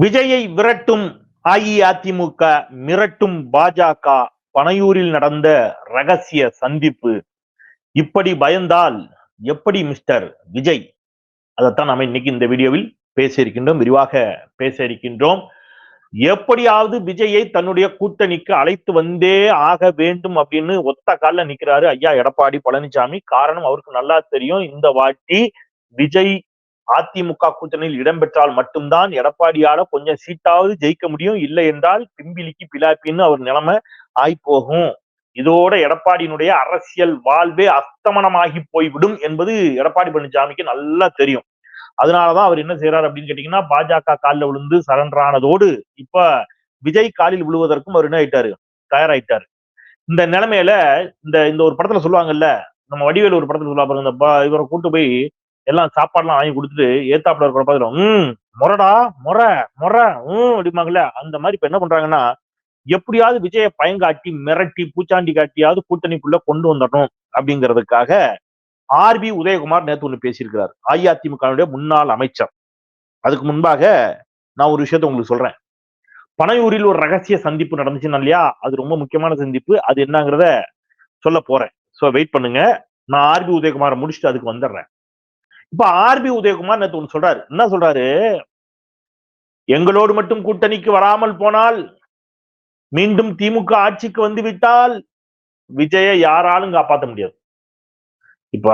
விஜயை விரட்டும் அஇஅதிமுக மிரட்டும் பாஜக பனையூரில் நடந்த ரகசிய சந்திப்பு. இப்படி பயந்தால் எப்படி மிஸ்டர் விஜய்? அதைத்தான் நாம இன்னைக்கு இந்த வீடியோவில் பேச இருக்கின்றோம் விரிவாக பேச இருக்கின்றோம். எப்படியாவது விஜயை தன்னுடைய கூட்டணிக்கு அழைத்து வந்தே ஆக வேண்டும் அப்படின்னு ஒத்த காலில் நிற்கிறாரு ஐயா எடப்பாடி பழனிசாமி. காரணம் அவருக்கு நல்லா தெரியும் இந்த வாட்டி விஜய் அதிமுக கூட்டணியில் இடம்பெற்றால் மட்டும்தான் எடப்பாடியால கொஞ்சம் சீட்டாவது ஜெயிக்க முடியும். இல்லை என்றால் பிம்பிலிக்கு பிலாப்பின்னு அவர் நிலைமை ஆய்ப்போகும் இதோட எடப்பாடியினுடைய அரசியல் வாழ்வே அஸ்தமனமாகி போய்விடும் என்பது எடப்பாடி பழனிசாமிக்கு நல்லா தெரியும். அதனாலதான் அவர் என்ன செய்யறாரு அப்படின்னு கேட்டீங்கன்னா பாஜக காலில் விழுந்து சரண்டரானதோடு இப்ப விஜய் காலில் விழுவதற்கும் அவர் என்ன ஆயிட்டாரு தயாராயிட்டாரு. இந்த நிலைமையில இந்த இந்த ஒரு படத்துல சொல்லுவாங்கல்ல நம்ம வடிவேல் ஒரு படத்துல சொல்லுவா பாருங்க இந்த இவரை கூட்டு போய் எல்லாம் சாப்பாடுலாம் வாங்கி கொடுத்துட்டு ஏத்தாப்புல இருக்கிற பார்த்துரும் ம் முறடா முறை முறை ம் அப்படிமாங்கல்ல அந்த மாதிரி இப்ப என்ன பண்றாங்கன்னா எப்படியாவது விஜய பயங்காட்டி மிரட்டி பூச்சாண்டி காட்டியாவது கூட்டணிக்குள்ள கொண்டு வந்துடணும் அப்படிங்கிறதுக்காக ஆர்பி உதயகுமார் நேற்று ஒண்ணு பேசியிருக்கிறார். அஇஅதிமுகவுடைய முன்னாள் அமைச்சர். அதுக்கு முன்பாக நான் ஒரு விஷயத்த உங்களுக்கு சொல்றேன். பனையூரில் ஒரு ரகசிய சந்திப்பு நடந்துச்சுன்னா இல்லையா? அது ரொம்ப முக்கியமான சந்திப்பு. அது என்னங்கிறத சொல்ல போறேன். ஸோ வெயிட் பண்ணுங்க. நான் ஆர்பி உதயகுமாரை முடிச்சுட்டு அதுக்கு வந்துடுறேன். இப்ப ஆர்பி உதயகுமார் நேத்து ஒண்ணு சொல்றாரு. என்ன சொல்றாரு? எங்களோடு மட்டும் கூட்டணிக்கு வராமல் போனால் மீண்டும் திமுக ஆட்சிக்கு வந்து விட்டால் விஜய யாராலும் காப்பாற்ற முடியாது. இப்ப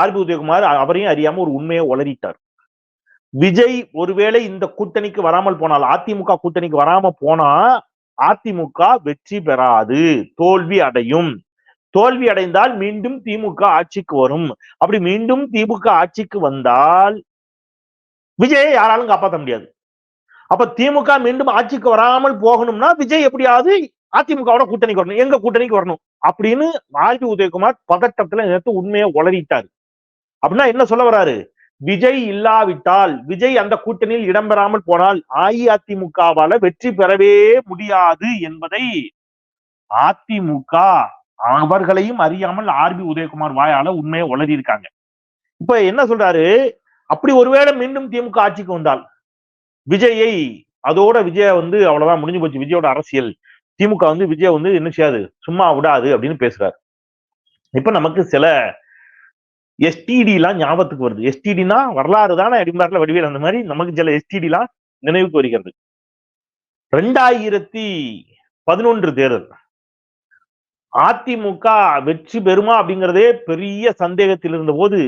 ஆர்பி உதயகுமார் அவரையும் அறியாம ஒரு உண்மையை உளறிட்டார். விஜய் ஒருவேளை இந்த கூட்டணிக்கு வராமல் போனால் அதிமுக கூட்டணிக்கு வராம போனா அதிமுக வெற்றி பெறாது தோல்வி அடையும். தோல்வி அடைந்தால் மீண்டும் திமுக ஆட்சிக்கு வரும். அப்படி மீண்டும் திமுக ஆட்சிக்கு வந்தால் விஜயை யாராலும் காப்பாற்ற முடியாது. அப்ப திமுக மீண்டும் ஆட்சிக்கு வராமல் போகணும்னா விஜய் எப்படியாவது அதிமுகவோட கூட்டணிக்கு வரணும். எங்க கூட்டணிக்கு வரணும்? அப்படின்னு ஆர்பி உதயகுமார் பதட்டத்துல நேற்று உண்மையை உளறிட்டாரு. அப்படின்னா என்ன சொல்ல வராரு? விஜய் இல்லாவிட்டால் விஜய் அந்த கூட்டணியில் இடம்பெறாமல் போனால் அஇஅதிமுகவால வெற்றி பெறவே முடியாது என்பதை அதிமுக அவர்களையும் அறியாமல் ஆர்பி உதயகுமார் வாயால உண்மையை உளறி இருக்காங்க. இப்ப என்ன சொல்றாரு? அப்படி ஒருவேளை மீண்டும் திமுக ஆட்சிக்கு வந்தால் விஜயை அதோட விஜய வந்து அவ்வளவுதான் முடிஞ்சு போச்சு. விஜயோட அரசியல். திமுக வந்து விஜய வந்து என்ன செய்யாது? சும்மா விடாது அப்படின்னு பேசுறாரு. இப்ப நமக்கு சில எஸ்டிடி எல்லாம் ஞாபகத்துக்கு வருது. எஸ்டிடினா வரலாறு தானே அடிமாரில் வடிவேல் அந்த மாதிரி நமக்கு சில எஸ்டிடி எல்லாம் நினைவுக்கு வருகிறது. ரெண்டாயிரத்தி பதினொன்று தேர்தல். அதிமுக வெற்றி பெறுமா அப்படிங்கிறதே பெரிய சந்தேகத்தில் இருந்த போது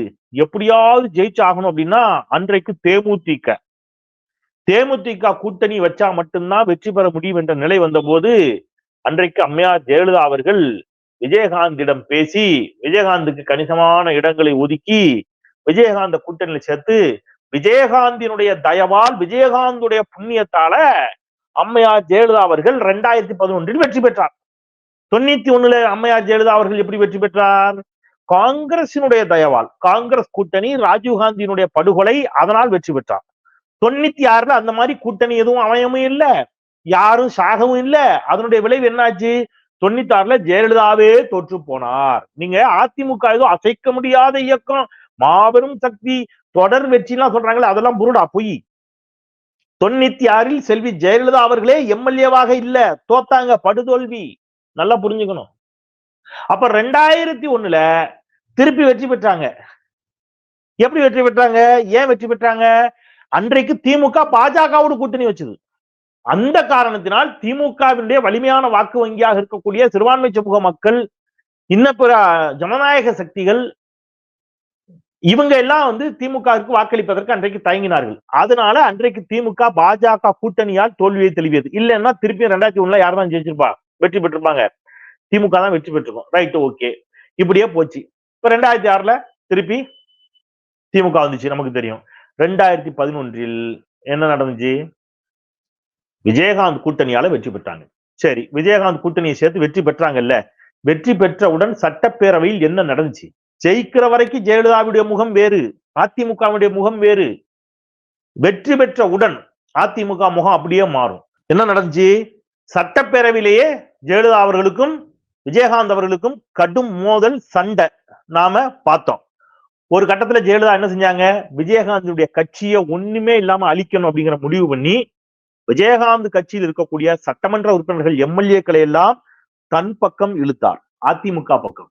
எப்படியாவது ஜெயிச்சாகணும் அப்படின்னா அன்றைக்கு தேமுதிக. தேமுதிக கூட்டணி வச்சா மட்டும்தான் வெற்றி பெற முடியும் என்ற நிலை வந்தபோது அன்றைக்கு அம்மையார் ஜெயலலிதா அவர்கள் விஜயகாந்திடம் பேசி விஜயகாந்துக்கு கணிசமான இடங்களை ஒதுக்கி விஜயகாந்த கூட்டணியில சேர்த்து விஜயகாந்தினுடைய தயவால் விஜயகாந்துடைய புண்ணியத்தால அம்மையார் ஜெயலலிதா அவர்கள் ரெண்டாயிரத்தி பதினொன்றில் வெற்றி பெற்றார். தொண்ணூத்தி ஒண்ணுல அம்மையார் ஜெயலலிதா அவர்கள் எப்படி வெற்றி பெற்றார்? காங்கிரசினுடைய தயவால் காங்கிரஸ் கூட்டணி ராஜீவ்காந்தியினுடைய படுகொலை அதனால் வெற்றி பெற்றார். தொண்ணூத்தி ஆறுல அந்த மாதிரி கூட்டணி எதுவும் அமையவும் இல்ல யாரும் சாகவும் இல்ல. அதனுடைய விளைவு என்னாச்சு? தொண்ணூத்தி ஆறுல ஜெயலலிதாவே தோற்று போனார். நீங்க அதிமுக ஏதோ அசைக்க முடியாத இயக்கம் மாபெரும் சக்தி தொடர் வெற்றிலாம் சொல்றாங்களே அதெல்லாம் புருடா பொய். தொண்ணூத்தி ஆறில் செல்வி ஜெயலலிதா அவர்களே எம்எல்ஏவாக இல்ல தோத்தாங்க படுதோல்வி. நல்லா புரிஞ்சுக்கணும். அப்ப ரெண்டாயிரத்தி ஒண்ணுல திருப்பி வெற்றி பெற்றாங்க. எப்படி வெற்றி பெற்றாங்க? ஏன் வெற்றி பெற்றாங்க? அன்றைக்கு திமுக பாஜகவோடு கூட்டணி வச்சது. அந்த காரணத்தினால் திமுகவினுடைய வலிமையான வாக்கு வங்கியாக இருக்கக்கூடிய சிறுபான்மை சமூக மக்கள் இன்ன பிற ஜனநாயக சக்திகள் இவங்க எல்லாம் வந்து திமுகவிற்கு வாக்களிப்பதற்கு அன்றைக்கு தயங்கினார்கள். அதனால அன்றைக்கு திமுக பாஜக கூட்டணியால் தோல்வியை தெளிவியது. இல்லைன்னா திருப்பி ரெண்டாயிரத்தி ஒண்ணுல யார் தான் ஜெயிச்சிருப்பா? வெற்றி பெற்றிருப்பாங்க. திமுக தான் வெற்றி பெற்றிருக்கும். ரைட் ஓகே இப்படியே போச்சு. இப்ப ரெண்டாயிரத்தி ஆறுல திருப்பி திமுக வந்துச்சு நமக்கு தெரியும். ரெண்டாயிரத்தி பதினொன்றில் என்ன நடந்துச்சு? விஜயகாந்த் கூட்டணியால வெற்றி பெற்றாங்க. சரி விஜயகாந்த் கூட்டணியை சேர்த்து வெற்றி பெற்றாங்கல்ல? வெற்றி பெற்றவுடன் சட்டப்பேரவையில் என்ன நடந்துச்சு? ஜெயிக்கிற வரைக்கும் ஜெயலலிதாவுடைய முகம் வேறு அதிமுகவுடைய முகம் வேறு. வெற்றி பெற்ற உடன் அதிமுக முகம் அப்படியே மாறும். என்ன நடந்துச்சு? சட்டப்பேரவையிலேயே ஜெயலலிதா அவர்களுக்கும் விஜயகாந்த் அவர்களுக்கும் கடும் மோதல் சண்டை நாம பார்த்தோம். ஒரு கட்டத்துல ஜெயலலிதா என்ன செஞ்சாங்க? விஜயகாந்துடைய கட்சியை ஒண்ணுமே இல்லாம அழிக்கணும் அப்படிங்கிற முடிவு பண்ணி விஜயகாந்த் கட்சியில் இருக்கக்கூடிய சட்டமன்ற உறுப்பினர்கள் எம்எல்ஏக்களை எல்லாம் தன் பக்கம் இழுத்தார். அதிமுக பக்கம்.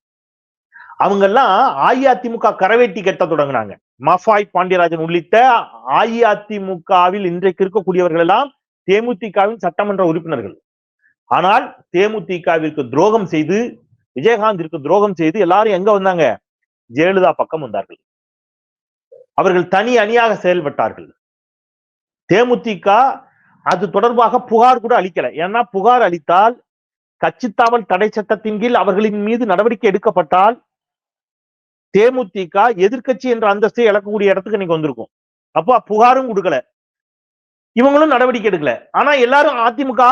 அவங்க எல்லாம் அஇஅதிமுக கரவேட்டி கட்ட தொடங்கினாங்க. மஃபாய் பாண்டியராஜன் உள்ளிட்ட அஇஅதிமுகவில் இன்றைக்கு இருக்கக்கூடியவர்கள் எல்லாம் தேமுதிகவின் சட்டமன்ற உறுப்பினர்கள். ஆனால் தேமுதிகவிற்கு துரோகம் செய்து விஜயகாந்திற்கு துரோகம் செய்து எல்லாரும் எங்க வந்தாங்க? ஜெயலலிதா பக்கம் வந்தார்கள். அவர்கள் தனி அணியாக செயல்பட்டார்கள். தேமுதிக அது தொடர்பாக புகார் கூட அளிக்கல. ஏன்னா புகார் அளித்தால் கட்சித்தாவல் தடை சட்டத்தின் கீழ் அவர்களின் மீது நடவடிக்கை எடுக்கப்பட்டால் தேமுதிக எதிர்க்கட்சி என்ற அந்தஸ்தை இழக்கக்கூடிய இடத்துக்கு இன்னைக்கு வந்திருக்கும். அப்போ புகாரும் கொடுக்கல. இவங்களும் நடவடிக்கை எடுக்கல. ஆனா எல்லாரும் அதிமுக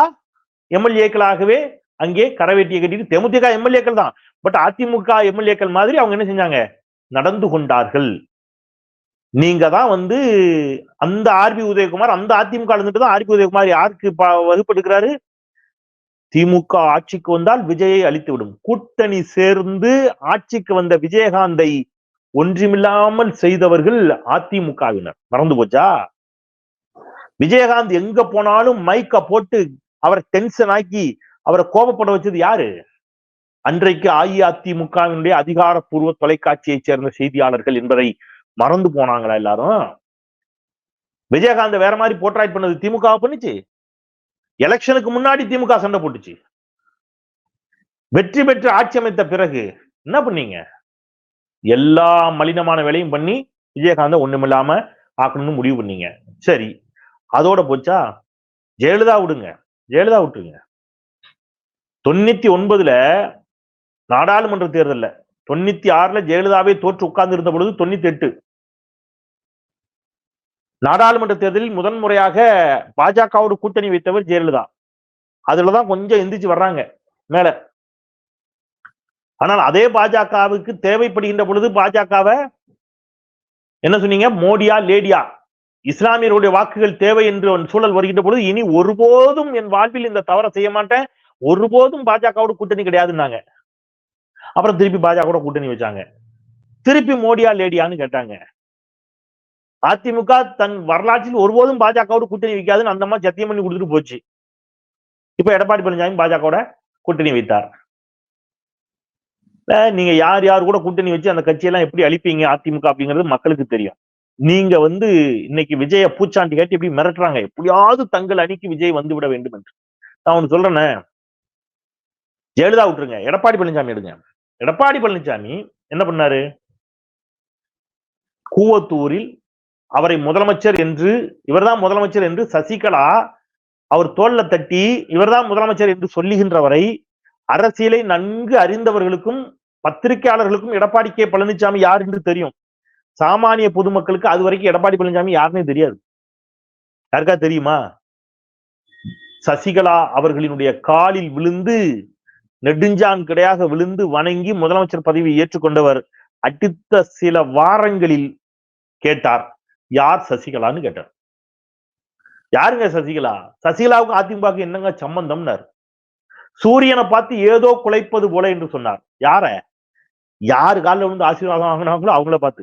எம்எல்ஏக்களாகவே அங்கே கரவேட்டியை கட்டிட்டு தேமுதிக எம்எல்ஏக்கள் தான். பட் அதிமுக எம்எல்ஏக்கள் மாதிரி அவங்க என்ன செஞ்சாங்க? நடந்து கொண்டார்கள். நீங்க தான் வந்து அந்த ஆர்பி உதயகுமார் அந்த அதிமுக இருந்துட்டு தான் ஆர்பி உதயகுமார் யாருக்கு வகுப்படுகிறாரு திமுக ஆட்சிக்கு வந்தால் விஜயை அழித்து விடும் கூட்டணி சேர்ந்து ஆட்சிக்கு வந்த விஜயகாந்தை ஒன்றுமில்லாமல் செய்தவர்கள் அதிமுகவினர். மறந்து போச்சா? விஜயகாந்த் எங்க போனாலும் மைக்க போட்டு அவரை டென்ஷன் ஆக்கி அவரை கோபப்பட வச்சது யாரு? அன்றைக்கு அஇஅதிமுகவினுடைய அதிகாரப்பூர்வ தொலைக்காட்சியை சேர்ந்த செய்தியாளர்கள் என்பதை மறந்து போனாங்களா எல்லாரும்? விஜயகாந்த் வேற மாதிரி போர்ட்ராய்ட் பண்ணது திமுக பண்ணுச்சு? எலெக்ஷனுக்கு முன்னாடி திமுக சண்டை போட்டுச்சு. வெற்றி பெற்று ஆட்சி அமைத்த பிறகு என்ன பண்ணீங்க? எல்லா மலினமான வேலையும் பண்ணி விஜயகாந்த ஒண்ணுமில்லாம ஆக்கணும்னு முடிவு பண்ணீங்க. சரி அதோட போச்சா? ஜெயலலிதா விடுங்க. ஜெயலலிதா விட்டுருங்க. தொண்ணூத்தி ஒன்பதுல நாடாளுமன்ற தேர்தல்ல. தொண்ணூத்தி ஆறுல ஜெயலலிதாவே தோற்று உட்கார்ந்து இருந்த பொழுது தொண்ணூத்தி எட்டு நாடாளுமன்ற தேர்தலில் முதன்முறையாக பாஜகவோடு கூட்டணி வைத்தவர் ஜெயலலிதா. அதுலதான் கொஞ்சம் எந்திரிச்சு வர்றாங்க மேல. ஆனால் அதே பாஜகவுக்கு தேவைப்படுகின்ற பொழுது பாஜகவை என்ன சொன்னீங்க? மோடியா லேடியா? இஸ்லாமியருடைய வாக்குகள் தேவை என்று ஒரு சூழல் வருகின்ற பொழுது இனி ஒருபோதும் என் வாழ்வில் இந்த தவறை செய்ய மாட்டேன். ஒருபோதும் பாஜகவோட கூட்டணி கிடையாதுன்னாங்க. அப்புறம் திருப்பி பாஜகவோட கூட்டணி வச்சாங்க. திருப்பி மோடியா லேடியான்னு கேட்டாங்க. அதிமுக தன் வரலாற்றில் ஒருபோதும் பாஜகவோட கூட்டணி வைக்காதுன்னு அந்த மாதிரி சத்தியம் பண்ணி கொடுத்துட்டு போச்சு. இப்ப எடப்பாடி பழனிசாமி பாஜகவோட கூட்டணி வைத்தார். நீங்க யார் யார் கூட கூட்டணி வச்சு அந்த கட்சியெல்லாம் எப்படி அழிப்பீங்க? அதிமுக அப்படிங்கிறது மக்களுக்கு தெரியும். நீங்க வந்து இன்னைக்கு விஜய பூச்சாண்டி காட்டி எப்படி மிரட்டுறாங்க? எப்படியாவது தங்கள் அணிக்கு விஜய் வந்து விட வேண்டும் என்று. நான் ஒன்று சொல்றேனே. ஜெயலலிதா விட்டுருங்க. எடப்பாடி பழனிசாமி எடுங்க. எடப்பாடி பழனிசாமி என்ன பண்ணாரு? கூவத்தூரில் அவரை முதலமைச்சர் என்று இவர்தான் முதலமைச்சர் என்று சசிகலா அவர் தோல்ல தட்டி இவர்தான் முதலமைச்சர் என்று சொல்லுகின்றவரை அரசியலை நன்கு அறிந்தவர்களுக்கும் பத்திரிகையாளர்களுக்கும் எடப்பாடி கே பழனிசாமி யார் என்று தெரியும். சாமானிய பொதுமக்களுக்கு அது வரைக்கும் எடப்பாடி பழனிசாமி யாருன்னே தெரியாது. யாருக்கா தெரியுமா? சசிகலா அவர்களினுடைய காலில் விழுந்து நெடுஞ்சான் கிடையாக விழுந்து வணங்கி முதலமைச்சர் பதவியை ஏற்றுக்கொண்டவர் அடுத்த சில வாரங்களில் கேட்டார். யார் சசிகலான்னு கேட்டார். யாருங்க சசிகலா? சசிகலாவுக்கு அதிமுக என்னங்க சம்பந்தம்னார்? சூரியனை பார்த்து ஏதோ குலைப்பது போல என்று சொன்னார். யார? யாரு காலில் விழுந்து ஆசீர்வாதம் வாங்கினாங்களோ அவங்கள பார்த்து.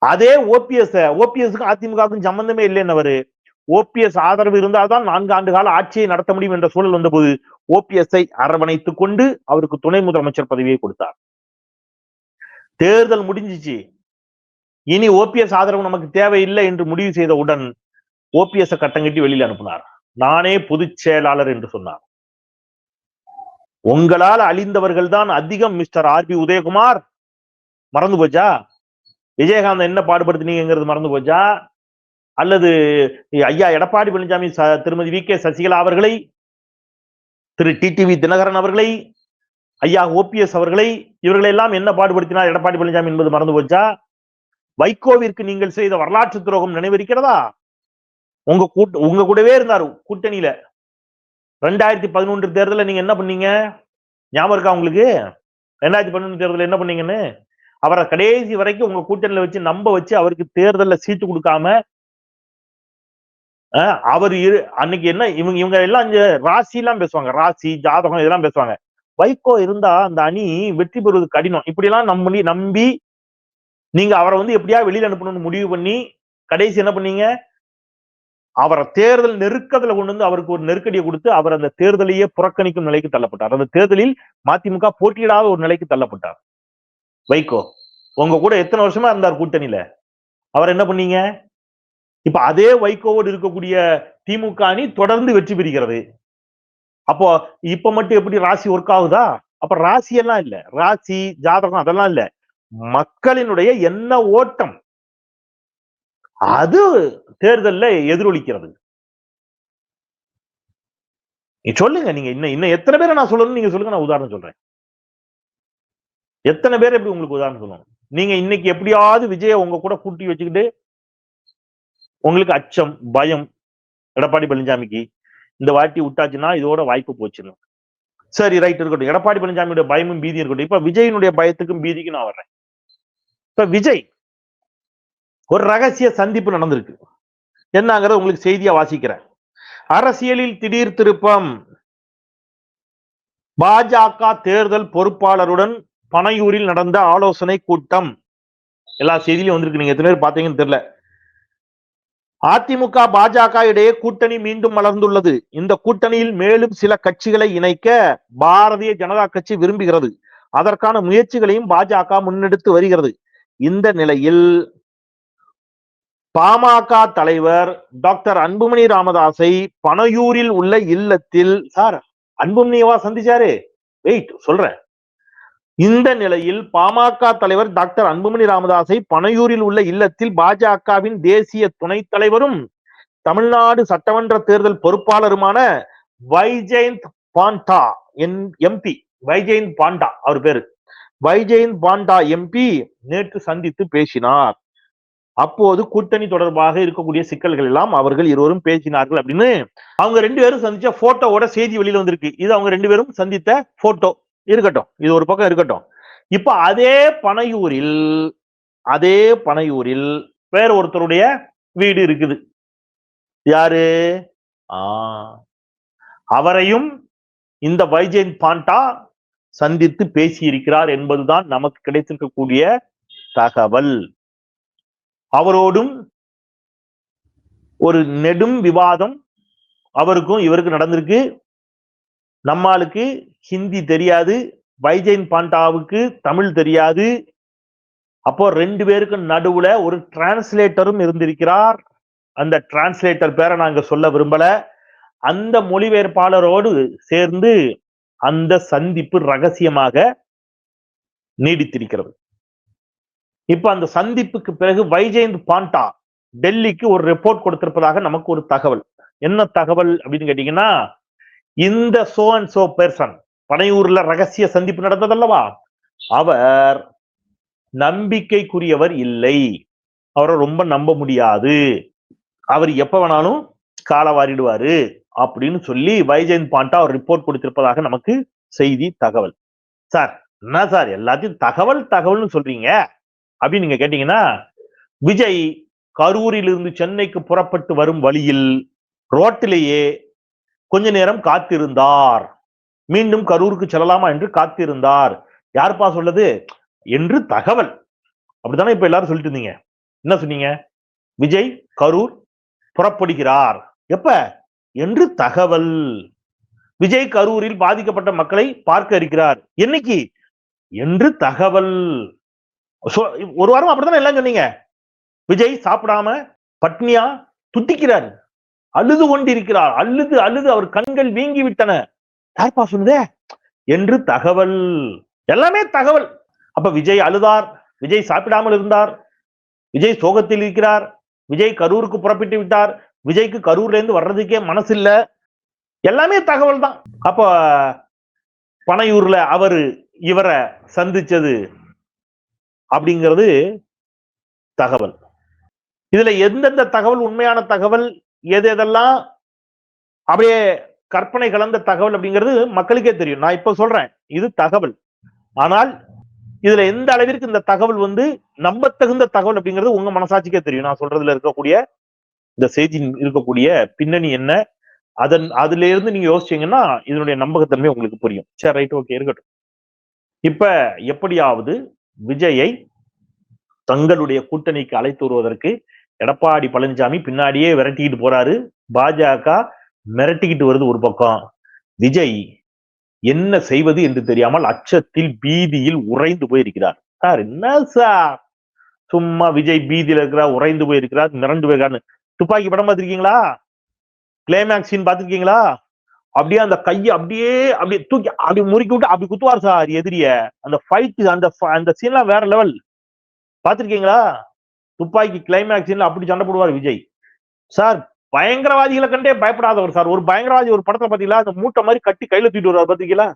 அதே ஓபிஎஸ் ஓபிஎஸ்க்கும் அதிமுகவுக்கும் சம்பந்தமே அவரு? ஓபிஎஸ் ஆதரவு இருந்தால்தான் நான்கு ஆண்டு கால ஆட்சியை நடத்த முடியும் என்ற சூழல் வந்தபோது ஓபிஎஸ்ஐ அரவணைத்துக் கொண்டு அவருக்கு துணை முதலமைச்சர் பதவியை கொடுத்தார். தேர்தல் முடிஞ்சிச்சு. இனி ஓபிஎஸ் ஆதரவு நமக்கு தேவையில்லை என்று முடிவு செய்தவுடன் ஓபிஎஸ் கட்டங்கட்டி வெளியில அனுப்பினார். நானே பொதுச் செயலாளர் என்று சொன்னார். உங்களால் அழிந்தவர்கள் தான் அதிகம் மிஸ்டர் ஆர் பி உதயகுமார். மறந்து போச்சா? விஜயகாந்த் என்ன பாடுபடுத்தினீங்கிறது மறந்து போச்சா? அல்லது ஐயா எடப்பாடி பழனிசாமி ச- திருமதி வி கே சசிகலா அவர்களை திரு டிடிவி தினகரன் அவர்களை ஐயா ஓபிஎஸ் அவர்களை இவர்களை எல்லாம் என்ன பாடுபடுத்தினார் எடப்பாடி பழனிசாமி என்பது மறந்து போச்சா? வைகோவிற்கு நீங்கள் செய்த வரலாற்று துரோகம் நினைவிருக்கிறதா? உங்க கூட்ட உங்க கூடவே இருந்தார் கூட்டணியில. ரெண்டாயிரத்தி பதினொன்று தேர்தலில் நீங்க என்ன பண்ணீங்க? ஞாபகம் இருக்கா உங்களுக்கு? ரெண்டாயிரத்தி பதினொன்று தேர்தலில் என்ன பண்ணீங்கன்னு? அவரை கடைசி வரைக்கும் உங்க கூட்டணியில வச்சு நம்ப வச்சு அவருக்கு தேர்தலில் சீட்டு கொடுக்காம அவர் இரு- அன்னைக்கு என்ன இவங்க இவங்க எல்லாம் இங்க ராசி எல்லாம் பேசுவாங்க. ராசி ஜாதகம் இதெல்லாம் பேசுவாங்க. வைகோ இருந்தா அந்த அணி வெற்றி பெறுவது கடினம். இப்படி எல்லாம் நம்பி நம்பி நீங்க அவரை வந்து எப்படியா வெளியில அனுப்பணும்னு முடிவு பண்ணி கடைசி என்ன பண்ணீங்க? அவரை தேர்தல் நெருக்கத்துல கொண்டு வந்து அவருக்கு ஒரு நெருக்கடியை கொடுத்து அவர் அந்த தேர்தலையே புறக்கணிக்கும் நிலைக்கு தள்ளப்பட்டார். அந்த தேர்தலில் மதிமுக போட்டியிடாத ஒரு நிலைக்கு தள்ளப்பட்டார். வைகோ உங்க கூட எத்தனை வருஷமா இருந்தார் கூட்டணியில? அவர் என்ன பண்ணீங்க? இப்ப அதே வைகோவோடு இருக்கக்கூடிய திமுக அணி தொடர்ந்து வெற்றி பெறுகிறது. அப்போ இப்ப மட்டும் எப்படி ராசி ஒர்க் ஆகுதா? அப்ப ராசி எல்லாம் இல்ல. ராசி ஜாதகம் அதெல்லாம் இல்ல. மக்களினுடைய என்ன ஓட்டம்? அது தேர்தல்ல எதிரொலிக்கிறது. நீ சொல்லுங்க. நீங்க இன்னும் இன்னும் எத்தனை பேரை நான் சொல்லணும் நீங்க சொல்லுங்க நான் உதாரணம் சொல்றேன். எத்தனை பேர் எப்படி உங்களுக்கு உதாரணம் சொல்லணும் நீங்க இன்னைக்கு எப்படியாவது விஜய உங்க கூட கூட்டி வச்சுக்கிட்டு உங்களுக்கு அச்சம் பயம் எடப்பாடி பழனிசாமிக்கு இந்த வாட்டி விட்டாச்சுன்னா இதோட வாய்ப்பு போச்சுன்னு. சரி ரைட் இருக்கட்டும். எடப்பாடி பழனிசாமியோட பயமும் பீதியும் இருக்கட்டும். இப்ப விஜயினுடைய பயத்துக்கும் பீதிக்கும் நான் வர்றேன். இப்ப விஜய் ஒரு ரகசிய சந்திப்பு நடந்திருக்கு. என்னங்கிறத உங்களுக்கு செய்தியா வாசிக்கிறேன். அரசியலில் திடீர் திருப்பம். பாஜக தேர்தல் பொறுப்பாளருடன் பனையூரில் நடந்த ஆலோசனை கூட்டம். எல்லா செய்தியிலும் வந்திருக்கு. நீங்க எத்தனை பேர் பாத்தீங்கன்னு தெரியல. அதிமுக பாஜக இடையே கூட்டணி மீண்டும் மலர்ந்துள்ளது. இந்த கூட்டணியில் மேலும் சில கட்சிகளை இணைக்க பாரதிய ஜனதா கட்சி விரும்புகிறது. அதற்கான முயற்சிகளையும் பாஜக முன்னெடுத்து வருகிறது. இந்த நிலையில் பாமக தலைவர் டாக்டர் அன்புமணி ராமதாஸை பனையூரில் உள்ள இல்லத்தில் சார் அன்புமணியவா சந்திச்சாரு. வெயிட் சொல்றேன். இந்த நிலையில் பாமக தலைவர் டாக்டர் அன்புமணி ராமதாஸை பனையூரில் உள்ள இல்லத்தில் பாஜகவின் தேசிய துணைத் தலைவரும் தமிழ்நாடு சட்டமன்ற தேர்தல் பொறுப்பாளருமான வைஜெயந்த் பாண்டா என் எம்பி வைஜெயந்த் பாண்டா அவர் பேரு. வைஜெயந்த் பாண்டா எம்பி நேற்று சந்தித்து பேசினார். அப்போது கூட்டணி தொடர்பாக இருக்கக்கூடிய சிக்கல்கள் எல்லாம் அவர்கள் இருவரும் பேசினார்கள் அப்படின்னு. அவங்க ரெண்டு பேரும் சந்திச்ச போட்டோவோட செய்தி வெளியில வந்திருக்கு. இது அவங்க ரெண்டு பேரும் சந்தித்த போட்டோ இருக்கட்டும். இது ஒரு பக்கம் இருக்கட்டும். இப்ப அதே பனையூரில் அதே பனையூரில் வேற ஒருத்தருடைய வீடு இருக்குது. யாரு? ஆ. அவரையும் இந்த வைஜெயின் பாண்டா சந்தித்து பேசியிருக்கிறார் என்பதுதான் நமக்கு கிடைத்திருக்கக்கூடிய தகவல். அவரோடும் ஒரு நெடும் விவாதம் அவருக்கும் இவருக்கு நடந்திருக்கு. நம்மாளுக்கு ஹிந்தி தெரியாது வைஜெயந்த் பாண்டாவுக்கு தமிழ் தெரியாது. அப்போ ரெண்டு பேருக்கும் நடுவுல ஒரு டிரான்ஸ்லேட்டரும் இருந்திருக்கிறார். அந்த டிரான்ஸ்லேட்டர் பேரை நாங்க சொல்ல விரும்பல. அந்த மொழிபெயர்ப்பாளரோடு சேர்ந்து அந்த சந்திப்பு ரகசியமாக நீடித்திருக்கிறது. இப்ப அந்த சந்திப்புக்கு பிறகு வைஜெயந்த் பாண்டா டெல்லிக்கு ஒரு ரிப்போர்ட் கொடுத்திருப்பதாக நமக்கு ஒரு தகவல். என்ன தகவல் அப்படின்னு கேட்டீங்கன்னா இந்த சோ அண்ட் சோ பெர்சன் பனையூர்ல ரகசிய சந்திப்பு நடந்ததல்லவா? அவர் நம்பிக்கைக்குரியவர் இல்லை. அவரை ரொம்ப நம்ப முடியாது. அவர் எப்ப வேணாலும் காலை வாரிடுவாரு அப்படின்னு சொல்லி வைஜெயந்த் பாண்டா அவர் ரிப்போர்ட் கொடுத்திருப்பதாக நமக்கு செய்தி தகவல். சார் என்ன சார்? எல்லாத்தையும் தகவல் தகவல்னு சொல்றீங்க. அப்படின்னு நீங்க கேட்டீங்கன்னா விஜய் கரூரிலிருந்து சென்னைக்கு புறப்பட்டு வரும் வழியில் ரோட்டிலேயே கொஞ்ச நேரம் காத்திருந்தார். மீண்டும் கரூருக்கு செல்லலாமா என்று காத்திருந்தார். யாருப்பா சொல்லுது? என்று தகவல். அப்படித்தானே இப்ப எல்லாரும் சொல்லிட்டு இருந்தீங்க? என்ன சொன்னீங்க? விஜய் கரூர் புறப்படுகிறார். எப்ப? என்று தகவல். விஜய் கரூரில் பாதிக்கப்பட்ட மக்களை பார்க்க இருக்கிறார். என்னைக்கு? என்று தகவல். ஒரு வாரம் அப்படித்தானே எல்லாம் சொன்னீங்க? விஜய் சாப்பிடாம பட்னியா? துட்டிக்கிறார் அழுது கொண்டிருக்கிறார். அழுது அழுது அவர் கண்கள் வீங்கி விட்டன யார்ப்பா சொன்னதே என்று தகவல் எல்லாமே தகவல். அப்ப விஜய் அழுதார் விஜய் சாப்பிடாமல் இருந்தார் விஜய் சோகத்தில் இருக்கிறார் விஜய் கரூருக்கு புறப்பட்டு விட்டார் விஜய்க்கு கரூர்ல இருந்து வர்றதுக்கே மனசு இல்ல எல்லாமே தகவல் தான். அப்ப பனையூர்ல அவரு இவரை சந்திச்சது அப்படிங்கிறது தகவல். இதுல எந்தெந்த தகவல் உண்மையான தகவல் எது எதெல்லாம் அப்படியே கற்பனை கலந்த தகவல் அப்படிங்கிறது மக்களுக்கே தெரியும். நான் இப்ப சொல்றேன் இது தகவல். ஆனால் இதுல எந்த அளவிற்கு இந்த தகவல் வந்து நம்பத்தகுந்த தகவல் அப்படிங்கிறது உங்க மனசாட்சிக்கே தெரியும். நான் சொல்றதுல இருக்கக்கூடிய இந்த செய்தி இருக்கக்கூடிய பின்னணி என்ன அதன் அதுல இருந்து நீங்க யோசிச்சீங்கன்னா இதனுடைய நம்பகத்தன்மை உங்களுக்கு புரியும். சரி ரைட் ஓகே இருக்கட்டும். இப்ப எப்படியாவது விஜயை தங்களுடைய கூட்டணிக்கு அழைத்து வருவதற்கு எடப்பாடி பழனிசாமி பின்னாடியே விரட்டிக்கிட்டு போறாரு. பாஜக மிரட்டிக்கிட்டு வருது ஒரு பக்கம். விஜய் என்ன செய்வது என்று தெரியாமல் அச்சத்தில் பீதியில் உறைந்து போயிருக்கிறார். சார் என்ன சார் சும்மா விஜய் பீதியில இருக்கிறார் உறைந்து போயிருக்கிறார் மிரண்டு போயிருக்கான்னு. துப்பாக்கி படம் பார்த்திருக்கீங்களா? கிளைமேக்ஸ் சீன் பார்த்திருக்கீங்களா? அப்படியே அந்த கையை அப்படியே அப்படியே தூக்கி அப்படி முறுக்கி விட்டு அப்படி குத்துவார் சார் எதிரிய. அந்த ஃபைட் அந்த அந்த சீன்லாம் வேற லெவல் பார்த்திருக்கீங்களா? துப்பாக்கி கிளைமேக்ஸ் சீன்ல அப்படி சண்டை போடுவார் விஜய். சார் பயங்கரவாதிகளை கண்டே பயப்படாதவர் சார். ஒரு பயங்கரவாதி ஒரு படத்துல பாத்தீங்களா அந்த மூட்டை மாதிரி கட்டி கையில தூக்கிட்டு வருவார் பாத்தீங்களா?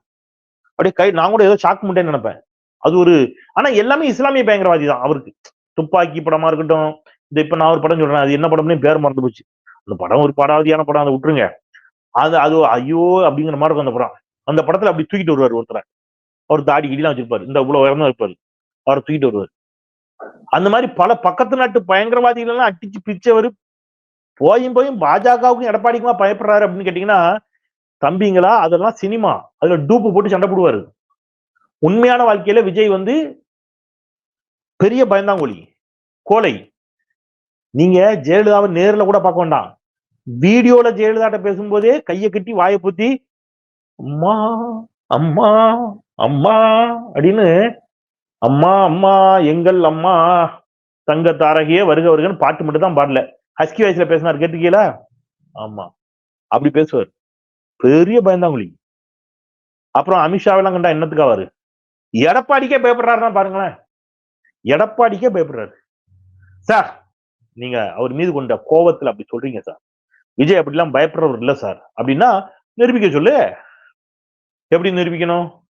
அப்படியே கை நான் கூட ஏதோ ஷாக் முட்டேன்னு நினைப்பேன். அது ஒரு ஆனா எல்லாமே இஸ்லாமிய பயங்கரவாதி தான் அவருக்கு. துப்பாக்கி படமா இருக்கட்டும் இந்த இப்ப நான் ஒரு படம் சொல்றேன் அது என்ன படம்னு பேர் மறந்து போச்சு. அந்த படம் ஒரு படாவதியான படம் அதை விட்டுருங்க. அது அது ஐயோ அப்படிங்கிற மாதிரி இருக்கும் அந்த படம். அந்த படத்துல அப்படி தூக்கிட்டு வருவார் ஒருத்தரை. அவர் தாடி கிடிலாம் வச்சிருப்பாரு. இந்த இவ்வளவு உயர்ந்தா இருப்பாரு. அவரை தூக்கிட்டு வருவார். அந்த மாதிரி பல பக்கத்து நாட்டு பயங்கரவாதிகள் எல்லாம் அடிச்சு பிச்சவர் போயும் போயும் பாஜகவுக்கும் எடப்பாடிக்குமா பயப்படுறாரு அப்படின்னு கேட்டீங்கன்னா தம்பிங்களா அதெல்லாம் சினிமா. அதுல டூப்பு போட்டு சண்டை போடுவாரு. உண்மையான வாழ்க்கையில விஜய் வந்து பெரிய பயந்தாங்கோலி கோலை நீங்க ஜெயலலிதாவை நேர்ல கூட பார்க்க வேண்டாம். வீடியோல ஜெயலலிதாட்ட பேசும்போதே கையை கட்டி வாயை பூத்தி அம்மா அம்மா அம்மா அப்படின்னு அம்மா அம்மா எங்கள் அம்மா தங்க தாரகையே வருக வருகன்னு பாட்டு மட்டும் தான் பாடல. ஹஸ்கி வயசுல பேசினார் கேட்டுக்கீங்களா ஆமா. அப்படி பேசுவார். பெரிய பயந்தாங்குழி. அப்புறம் அமித்ஷாவெல்லாம் கண்டா என்னத்துக்கு அவரு எடப்பாடிக்கே பயப்படுறாருன்னா பாருங்களேன். எடப்பாடிக்கே பயப்படுறாரு. சார் நீங்க அவர் மீது கொண்ட கோவத்துல அப்படி சொல்றீங்க சார். விஜய் அப்படிலாம் பயப்படுறவர் இல்லை சார். அப்படின்னா நிரூபிக்க சொல்லு. எப்படி நிரூபிக்கணும்?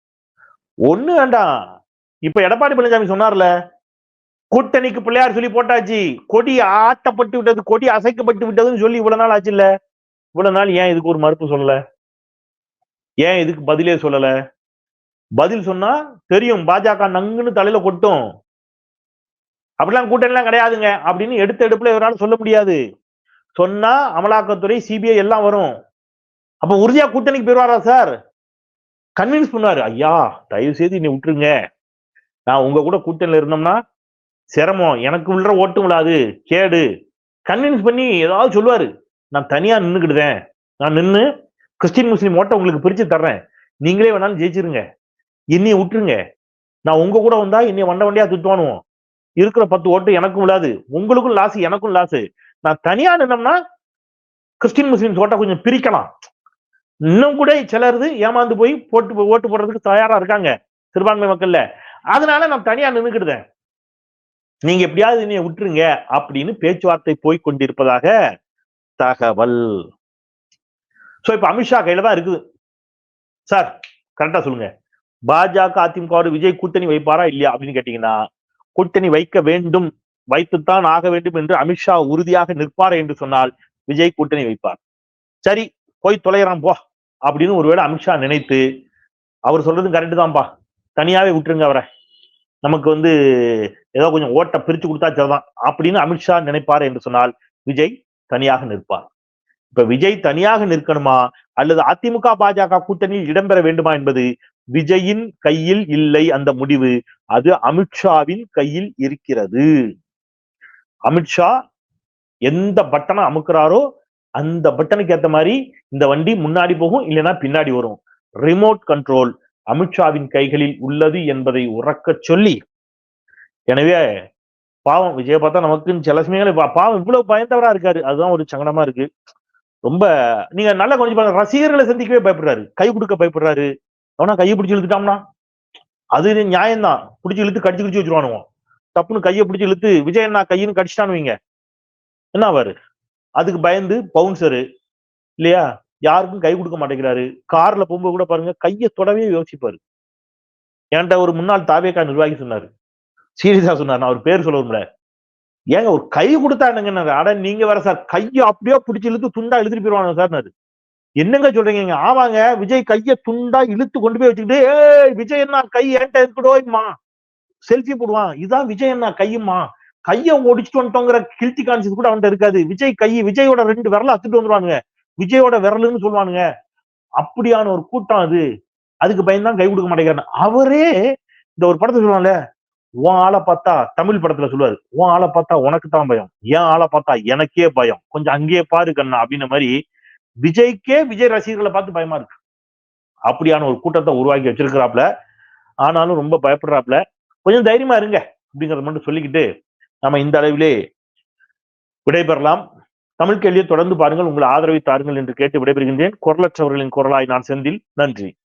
ஒண்ணு வேண்டாம். இப்ப எடப்பாடி பழனிசாமி சொன்னார்ல கூட்டணிக்கு பிள்ளையார் சொல்லி போட்டாச்சு. கொடி ஆட்டப்பட்டு விட்டது கொடி அசைக்கப்பட்டு விட்டதுன்னு சொல்லி இவ்வளவு நாள் ஆச்சு இல்ல? இவ்வளவு நாள் ஏன் இதுக்கு ஒரு மறுப்பு சொல்லல? ஏன் இதுக்கு பதிலே சொல்லல? பதில் சொன்னா தெரியும். பாஜக நங்குன்னு தலையில கொட்டும். அப்படிலாம் கூட்டணிலாம் கிடையாதுங்க. அப்படின்னு எடுத்த எடுப்புல இவரால் சொல்ல முடியாது. சொன்னா அமலாக்கத்துறை சிபிஐ எல்லாம் வரும். அப்ப உறுதியா கூட்டணிக்கு போயிருவாரா சார்? கன்வின்ஸ் பண்ணுவாரு. ஐயா தயவு செய்து நீ விட்டுருங்க. நான் உங்க கூட கூட்டணியில இருந்தோம்னா சிரமம். எனக்கு உள்ள ஓட்டும் விழாது கேடு. கன்வின்ஸ் பண்ணி ஏதாவது சொல்லுவாரு. நான் தனியா நின்னுக்கிடுதேன் நான் நின்று கிறிஸ்டின் முஸ்லீம் ஓட்டை உங்களுக்கு பிரிச்சு தர்றேன். நீங்களே வேணாலும் ஜெயிச்சிருங்க. என்னைய விட்டுருங்க. நான் உங்க கூட வந்தா என்னைய வண்ட வண்டியா துத்துவானுவோம் இருக்கிற பத்து ஓட்டு எனக்கும் விழாது உங்களுக்கும் லாஸ் எனக்கும் லாஸ் நான் தனியா நின்னோம்னா கிறிஸ்டின் முஸ்லீம் ஓட்டை கொஞ்சம் பிரிக்கலாம். இன்னும் கூட சிலருது ஏமாந்து போய் போட்டு ஓட்டு போடுறதுக்கு தயாரா இருக்காங்க. சிறுபான்மை மக்கள்ல. அதனால நான் தனியா நின்றுக்கிட்டுதேன் நீங்க எப்படியாவது என்னைய விட்டுருங்க அப்படின்னு பேச்சுவார்த்தை போய் கொண்டிருப்பதாக தகவல். சோ இப்ப அமித்ஷா கையில தான் இருக்குது. சார் கரெக்டா சொல்லுங்க. பாஜக அதிமுக விஜய் கூட்டணி வைப்பாரா இல்லையா அப்படின்னு கேட்டீங்கன்னா கூட்டணி வைக்க வேண்டும் வைத்துத்தான் ஆக வேண்டும் என்று அமித்ஷா உறுதியாக நிற்பார் என்று சொன்னால் விஜய் கூட்டணி வைப்பார். சரி போய் தொலைகிறான் போ அப்படின்னு ஒருவேளை அமித்ஷா நினைத்து அவர் சொல்றது கரெக்டு தான்ப்பா தனியாவே விட்டுருங்க அவரை. நமக்கு வந்து ஏதோ கொஞ்சம் ஓட்டை பிரிச்சு கொடுத்தா சரிதான் அப்படின்னு அமித்ஷா நினைப்பார் என்று சொன்னால் விஜய் தனியாக நிற்பார். இப்ப விஜய் தனியாக நிற்கணுமா? அல்லது அதிமுக பாஜக கூட்டணியில் இடம்பெற வேண்டுமா என்பது விஜயின் கையில் இல்லை அந்த முடிவு. அது அமித்ஷாவின் கையில் இருக்கிறது. அமித்ஷா எந்த பட்டனை அமுக்குறாரோ அந்த பட்டனுக்கு ஏத்த மாதிரி இந்த வண்டி முன்னாடி போகும் இல்லைன்னா பின்னாடி வரும். Remote control. அமித்ஷாவின் கைகளில் உள்ளது என்பதை உறக்கச் சொல்லி எனவே பாவம் விஜய பார்த்தா நமக்குன்னு சில சமயங்கள் பா- பாவம் இவ்வளவு பயந்தவரா இருக்காரு. அதுதான் ஒரு சங்கடமா இருக்கு. ரொம்ப நீங்க நல்லா கொஞ்சம் பாருங்க ரசிகர்களை சந்திக்கவே பயப்படுறாரு. கை கொடுக்க பயப்படுறாரு. அவனா கையை பிடிச்சி இழுத்துட்டாம்னா? அது நியாயம்தான். பிடிச்சி இழுத்து கடிச்சு கடிச்சு வச்சிருவானுவோம் தப்புன்னு கையை பிடிச்சி இழுத்து விஜய் என்ன கையின்னு கடிச்சிட்டானுவீங்க என்ன ஆவாரு? அதுக்கு பயந்து பவுன்சரு இல்லையா? யாருக்கும் கை கொடுக்க மாட்டேங்கிறாரு. கார்ல போகும்போது கூட பாருங்க கையை தொடவே யோசிப்பாரு. என்கிட்ட ஒரு முன்னாள் தாவேக்கா நிர்வாகி சொன்னாரு. சீரியஸா சொன்னார் நான் அவர் பேர் சொல்ல ஏங்க ஒரு கை கொடுத்தா என்னங்க அட நீங்க வேற சார் கையை அப்படியே பிடிச்சி இழுத்து துண்டா இழுத்துட்டு போயிருவாங்க சார் என்னங்க சொல்றீங்க ஆமாங்க விஜய் கையை துண்டா இழுத்து கொண்டு போய் வச்சுக்கிட்டு ஏய் விஜய் என்ன கை ஏன்ட்ட இருக்கடோய்மா செல்ஃபி போடுவான். இதான் விஜய் என்ன கையுமா கையை ஒடிச்சுட்டு வந்துட்டோங்கிற கில்ட்டி கான்சியஸ் கூட அவன்கிட்ட இருக்காது. விஜய் கை விஜயோட ரெண்டு விரல அத்துட்டு வந்துருவானுங்க. விஜயோட விரலுன்னு சொல்லுவானுங்க. அப்படியான ஒரு கூட்டம் அது. அதுக்கு பயந்தான் கை கொடுக்க மாட்டேங்கிறான் அவரே இந்த ஒரு படத்தை சொல்லுவான்ல உன் ஆளை பார்த்தா தமிழ் படத்துல சொல்லுவாரு உன் ஆளை பார்த்தா உனக்கு தான் பயம் என் ஆளை பார்த்தா எனக்கே பயம் கொஞ்சம் அங்கேயே பாரு கண்ணா அப்படின்ன மாதிரி விஜய்க்கே விஜய் ரசிகர்களை பார்த்து பயமா இருக்கு. அப்படியான ஒரு கூட்டத்தை உருவாக்கி வச்சிருக்கிறாப்ல ஆனாலும் ரொம்ப பயப்படுறாப்ல கொஞ்சம் தைரியமா இருங்க அப்படிங்கறத மட்டும் சொல்லிக்கிட்டு நம்ம இந்த அளவிலே விடைபெறலாம். தமிழ் கேள்வியை தொடர்ந்து பாருங்கள். உங்கள் ஆதரவை தாருங்கள் என்று கேட்டு விடைபெறுகின்றேன். குரலற்றவர்களின் குரலாய் நான் செந்தில். நன்றி.